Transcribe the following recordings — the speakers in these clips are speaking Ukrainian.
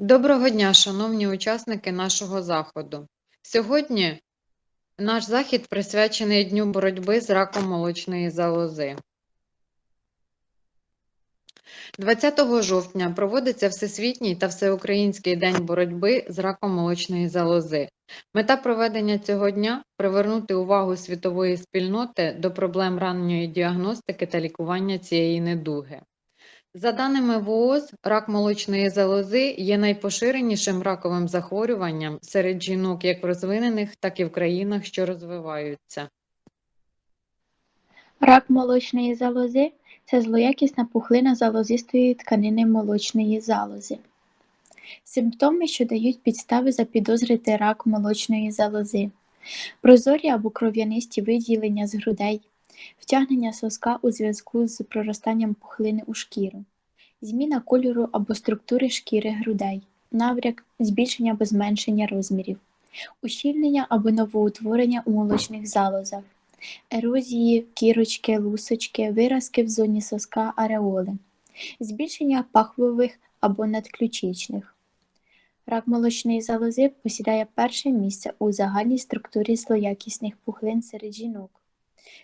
Доброго дня, шановні учасники нашого заходу. Сьогодні наш захід присвячений Дню боротьби з раком молочної залози. 20 жовтня проводиться Всесвітній та Всеукраїнський день боротьби з раком молочної залози. Мета проведення цього дня привернути увагу світової спільноти до проблем ранньої діагностики та лікування цієї недуги. За даними ВООЗ, рак молочної залози є найпоширенішим раковим захворюванням серед жінок як в розвинених, так і в країнах, що розвиваються. Рак молочної залози це злоякісна пухлина залозистої тканини молочної залози. Симптоми, що дають підстави запідозрити рак молочної залози, прозорі або кров'янисті виділення з грудей, втягнення соска у зв'язку з проростанням пухлини у шкіру, зміна кольору або структури шкіри грудей, навряк, збільшення або зменшення розмірів, ущільнення або новоутворення у молочних залозах, ерозії, кірочки, лусочки, виразки в зоні соска ареоли, збільшення пахвових або надключичних. Рак молочної залози посідає перше місце у загальній структурі злоякісних пухлин серед жінок.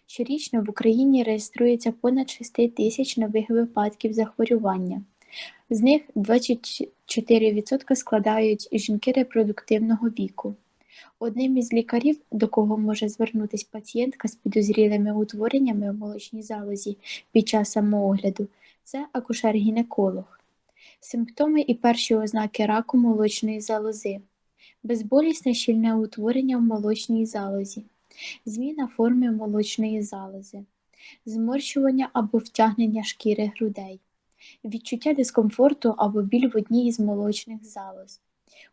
Щорічно в Україні реєструється понад 6 тисяч нових випадків захворювання. З них 24% складають жінки репродуктивного віку. Одним із лікарів, до кого може звернутися пацієнтка з підозрілими утвореннями в молочній залозі під час самоогляду, це акушер-гінеколог. Симптоми і перші ознаки раку молочної залози, безболісне щільне утворення в молочній залозі, зміна форми молочної залози, зморщування або втягнення шкіри грудей, відчуття дискомфорту або біль в одній із молочних залоз,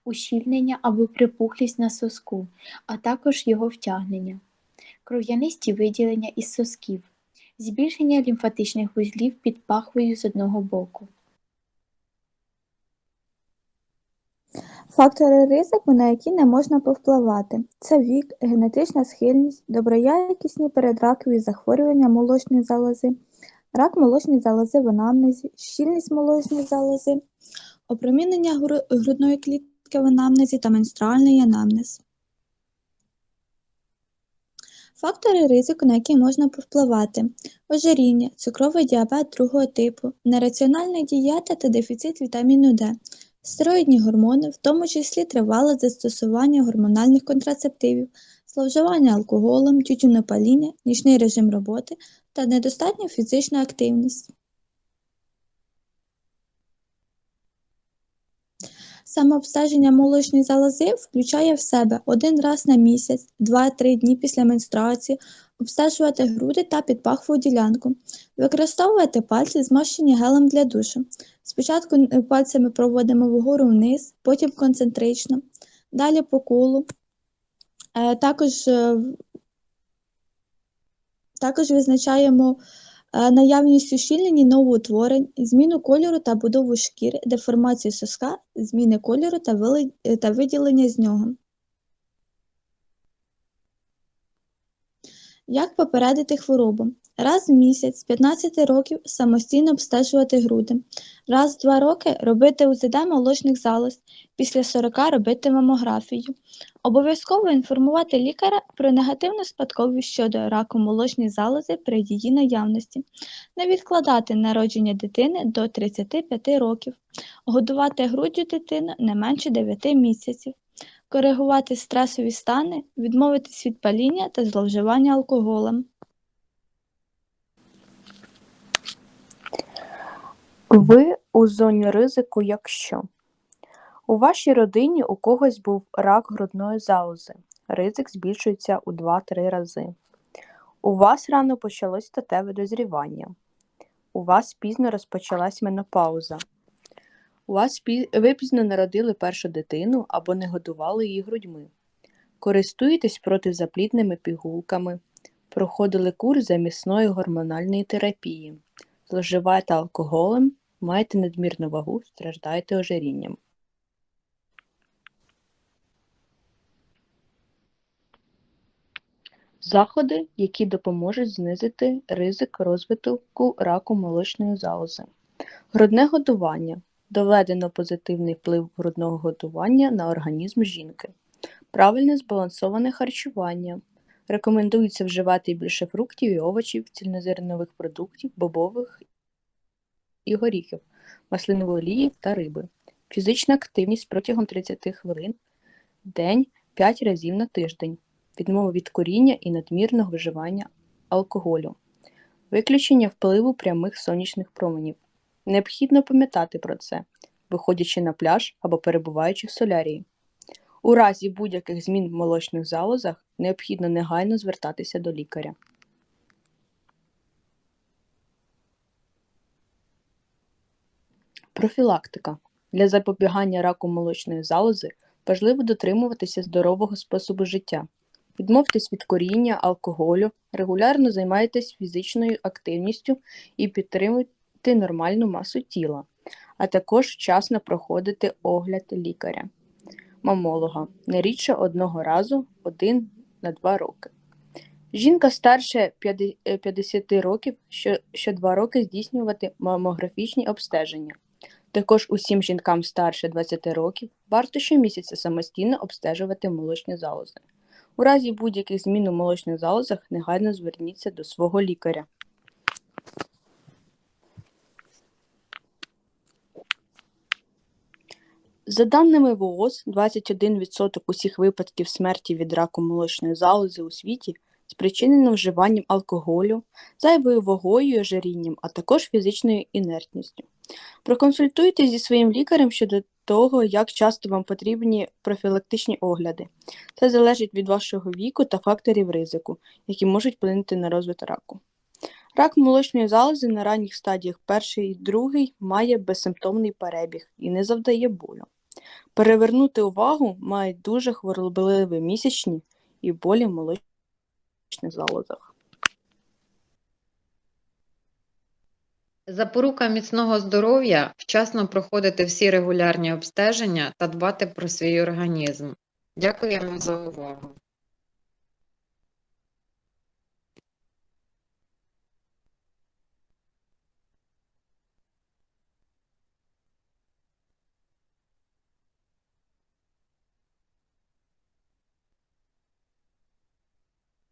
ущільнення або припухлість на соску, а також його втягнення, кров'янисті виділення із сосків, збільшення лімфатичних вузлів під пахвою з одного боку. Фактори ризику, на які не можна повпливати, це вік, генетична схильність, доброякісні передракові захворювання молочної залози, рак молочної залози в анамнезі, щільність молочної залози, опромінення грудної клітки в анамнезі та менструальний анамнез. Фактори ризику, на які можна повпливати. Ожиріння, цукровий діабет другого типу, нераціональна дієта та дефіцит вітаміну Д, стероїдні гормони, в тому числі тривале застосування гормональних контрацептивів, зловживання алкоголем, тютюнопаління, нічний режим роботи та недостатня фізична активність. Самообстеження молочної залози включає в себе один раз на місяць, 2-3 дні після менструації, обстежувати груди та підпахову ділянку, використовувати пальці, змащені гелем для душу. Спочатку е, пальцями проводимо вгору вниз, потім концентрично, далі по колу. Е, Також, е, також визначаємо наявність ущільнень новоутворень, зміну кольору та будову шкіри, деформацію соска, зміни кольору та виділення з нього. Як попередити хворобу? Раз в місяць з 15 років самостійно обстежувати груди. Раз в два роки робити УЗД молочних залоз. Після 40 робити мамографію. Обов'язково інформувати лікаря про негативну спадковість щодо раку молочної залози при її наявності. Не відкладати народження дитини до 35 років. Годувати груддю дитину не менше 9 місяців. Коригувати стресові стани, відмовитись від паління та зловживання алкоголем. Ви у зоні ризику, якщо у вашій родині у когось був рак грудної залози, ризик збільшується у 2-3 рази. У вас рано почалось статеве дозрівання. У вас пізно розпочалась менопауза. У вас ви пізно народили першу дитину або не годували її грудьми. Користуєтесь протизаплідними пігулками, проходили курс замісної гормональної терапії, зловживаєте алкоголем, маєте надмірну вагу, страждаєте ожирінням. Заходи, які допоможуть знизити ризик розвитку раку молочної залози. Грудне годування. Доведено позитивний вплив грудного годування на організм жінки. Правильне збалансоване харчування. Рекомендується вживати більше фруктів і овочів, цільнозернових продуктів, бобових і горіхів, маслинової олії та риби. Фізична активність протягом 30 хвилин день 5 разів на тиждень. Відмова від куріння і надмірного вживання алкоголю. Виключення впливу прямих сонячних променів. Необхідно пам'ятати про це, виходячи на пляж або перебуваючи в солярії. У разі будь-яких змін в молочних залозах необхідно негайно звертатися до лікаря. Профілактика. Для запобігання раку молочної залози важливо дотримуватися здорового способу життя. Відмовтесь від коріння, алкоголю, регулярно займайтесь фізичною активністю і підтримуйте нормальну масу тіла, а також вчасно проходити огляд лікаря, мамолога не рідше одного разу один на два роки. Жінка старше 50 років що, що роки здійснювати мамографічні обстеження. Також усім жінкам старше 20 років варто щомісяця самостійно обстежувати молочні залози. У разі будь-яких змін у молочних залозах негайно зверніться до свого лікаря. За даними ВООЗ, 21% усіх випадків смерті від раку молочної залози у світі спричинено вживанням алкоголю, зайвою вагою і ожирінням, а також фізичною інертністю. Проконсультуйтесь зі своїм лікарем щодо того, як часто вам потрібні профілактичні огляди. Це залежить від вашого віку та факторів ризику, які можуть вплинути на розвиток раку. Рак молочної залози на ранніх стадіях перший і другий має безсимптомний перебіг і не завдає болю. Перевернути увагу мають дуже хворобливі місячні і болі в молочних залозах. Запорука міцного здоров'я вчасно проходити всі регулярні обстеження та дбати про свій організм. Дякуємо за увагу.